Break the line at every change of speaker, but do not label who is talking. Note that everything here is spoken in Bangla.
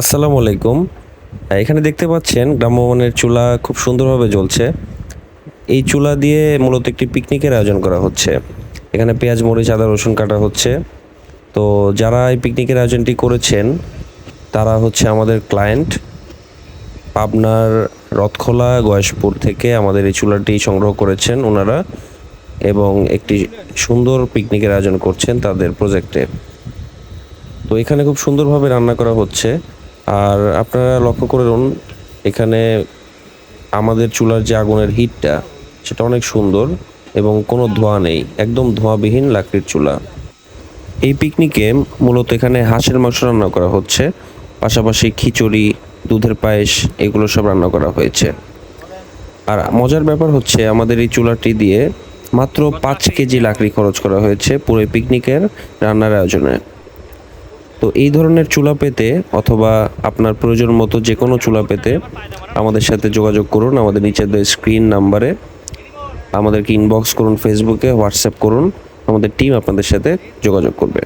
আসসালামু আলাইকুম। এখানে দেখতে পাচ্ছেন গ্রাম্যমানের চুলা খুব সুন্দরভাবে জ্বলছে। এই চুলা দিয়ে মূলত একটি পিকনিকের আয়োজন করা হচ্ছে। এখানে পেঁয়াজ, মরিচ, আদা, রসুন কাটা হচ্ছে। তো যারা এই পিকনিকের আয়োজনটি করেছেন, তারা হচ্ছে আমাদের ক্লায়েন্ট পাবনার রথখোলা, গয়েশপুর থেকে আমাদের এই চুলাটি সংগ্রহ করেছেন ওনারা এবং একটি সুন্দর পিকনিকের আয়োজন করছেন তাদের প্রজেক্টে তো এখানে খুব সুন্দরভাবে রান্না করা হচ্ছে। আর আপনারা লক্ষ্য করুন এখানে আমাদের চুলার যে আগুনের হিটটা, সেটা অনেক সুন্দর এবং কোনো ধোঁয়া নেই, একদম ধোঁয়াবিহীন লাকড়ির চুলা। এই পিকনিকে মূলত এখানে হাঁসের মাংস রান্না করা হচ্ছে, পাশাপাশি খিচুড়ি, দুধের পায়েস, এগুলো সব রান্না করা হয়েছে। আর মজার ব্যাপার হচ্ছে, আমাদের এই চুলাটি দিয়ে মাত্র পাঁচ কেজি লাকড়ি খরচ করা হয়েছে পুরো পিকনিকের রান্নার আয়োজনে। তো এই ধরনের চুলা পেতে অথবা আপনার প্রয়োজন মতো যে কোনো চুলা পেতে আমাদের সাথে যোগাযোগ করুন। আমাদের নিচের স্ক্রিন নাম্বারে আমাদেরকে ইনবক্স করুন ফেসবুকে হোয়াটসঅ্যাপ করুন। আমাদের টিম আপনাদের সাথে যোগাযোগ করবে।